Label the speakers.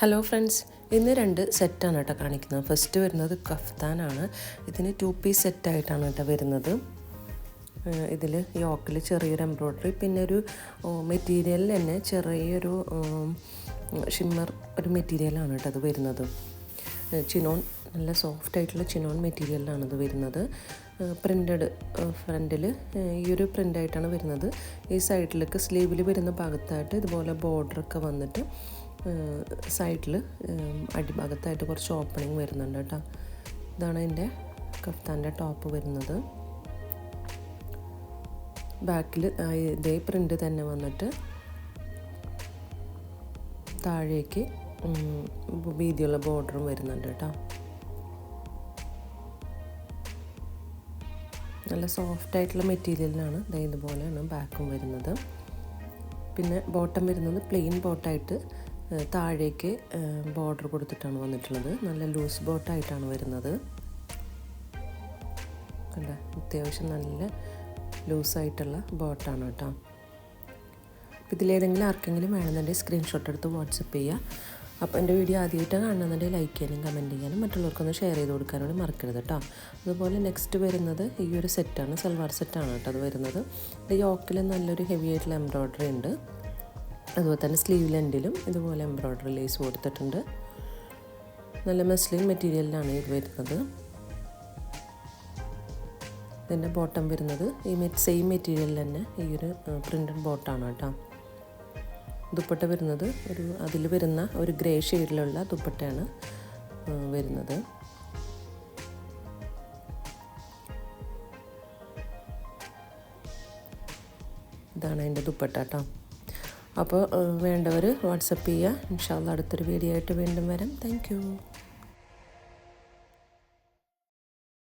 Speaker 1: Hello friends ഇന്ന് രണ്ട് സെറ്റാണ് കേട്ടോ കാണിക്കുന്നത്. ഫസ്റ്റ് വരുന്നത് കഫ്താനാണ്. ഇതിന് ടു പീസ് സെറ്റായിട്ടാണ് കേട്ടോ വരുന്നത്. ഇതിൽ യോക്കിൽ ചെറിയൊരു എംബ്രോയ്ഡറി പിന്നെ ഒരു മെറ്റീരിയലിൽ തന്നെ ചെറിയൊരു ഷിമ്മർ ഒരു മെറ്റീരിയലാണ് കേട്ടോ അത് വരുന്നത്. ചിനോൺ നല്ല സോഫ്റ്റ് ആയിട്ടുള്ള ചിനോൺ മെറ്റീരിയലിലാണ് ഇത് വരുന്നത്. പ്രിന്റഡ് ഫ്രണ്ടിൽ ഈ ഒരു പ്രിന്റായിട്ടാണ് വരുന്നത്. ഈ സൈഡിലേക്ക് സ്ലീവിൽ വരുന്ന ഭാഗത്തായിട്ട് ഇതുപോലെ ബോർഡറൊക്കെ വന്നിട്ട് സൈഡിൽ അടിഭാഗത്തായിട്ട് കുറച്ച് ഓപ്പണിങ് വരുന്നുണ്ട് കേട്ടോ. ഇതാണ് എന്റെ കഫ്താന്റെ ടോപ്പ് വരുന്നത്. ബാക്കിൽ ഇതേ പ്രിന്റ് തന്നെ വന്നിട്ട് താഴേക്ക് വീതിയുള്ള ബോർഡറും വരുന്നുണ്ട് കേട്ടോ. നല്ല സോഫ്റ്റ് ആയിട്ടുള്ള മെറ്റീരിയലിനാണ് ഇതേ ഇതുപോലെയാണ് ബാക്കും വരുന്നത്. പിന്നെ ബോട്ടം വരുന്നത് പ്ലെയിൻ ബോട്ടായിട്ട് താഴേക്ക് ബോർഡർ കൊടുത്തിട്ടാണ് വന്നിട്ടുള്ളത്. നല്ല ലൂസ് ബോട്ടായിട്ടാണ് വരുന്നത്. അല്ല അത്യാവശ്യം നല്ല ലൂസായിട്ടുള്ള ബോട്ടാണ് കേട്ടോ. അപ്പോൾ ഇതിലേതെങ്കിലും ആർക്കെങ്കിലും വേണമെന്നുണ്ടെങ്കിൽ സ്ക്രീൻഷോട്ട് എടുത്ത് വാട്സപ്പ് ചെയ്യുക അപ്പോൾ എന്റെ വീഡിയോ ആദ്യമായിട്ട് കാണുന്നുണ്ടെങ്കിൽ ലൈക്ക് ചെയ്യാനും കമന്റ് ചെയ്യാനും മറ്റുള്ളവർക്കൊന്ന് ഷെയർ ചെയ്ത് കൊടുക്കാനും കൂടി മറക്കരുത് കേട്ടോ. അതുപോലെ നെക്സ്റ്റ് വരുന്നത് ഈ ഒരു സെറ്റാണ് സൽവാർ സെറ്റാണ് കേട്ടോ അത് വരുന്നത്. യോക്കിൽ നല്ലൊരു ഹെവി ആയിട്ടുള്ള എംബ്രോയ്ഡറി ഉണ്ട്. അതുപോലെ തന്നെ സ്ലീവ് ലെൻഡിലും ഇതുപോലെ എംബ്രോയ്ഡറി ലേസ് കൊടുത്തിട്ടുണ്ട്. നല്ല മെസ്ലിൻ മെറ്റീരിയലിലാണ് ഇത് വരുന്നത്. ഇതിന്റെ ബോട്ടം വരുന്നത് ഈ സെയിം മെറ്റീരിയലിൽ തന്നെ ഈ ഒരു പ്രിന്റഡ് ബോട്ടാണ് കേട്ടോ. ദുപ്പട്ട വരുന്നത് ഒരു അതിൽ വരുന്ന ഒരു ഗ്രേ ഷെയ്ഡിലുള്ള ദുപ്പട്ടയാണ് വരുന്നത്. ഇതാണ് അതിന്റെ ദുപ്പട്ട കേട്ടോ. അപ്പോൾ വേണ്ടവർ വാട്സപ്പ് ചെയ്യുക. ഇൻഷാല്ല അടുത്തൊരു വീഡിയോ ആയിട്ട് വീണ്ടും വരാം. താങ്ക്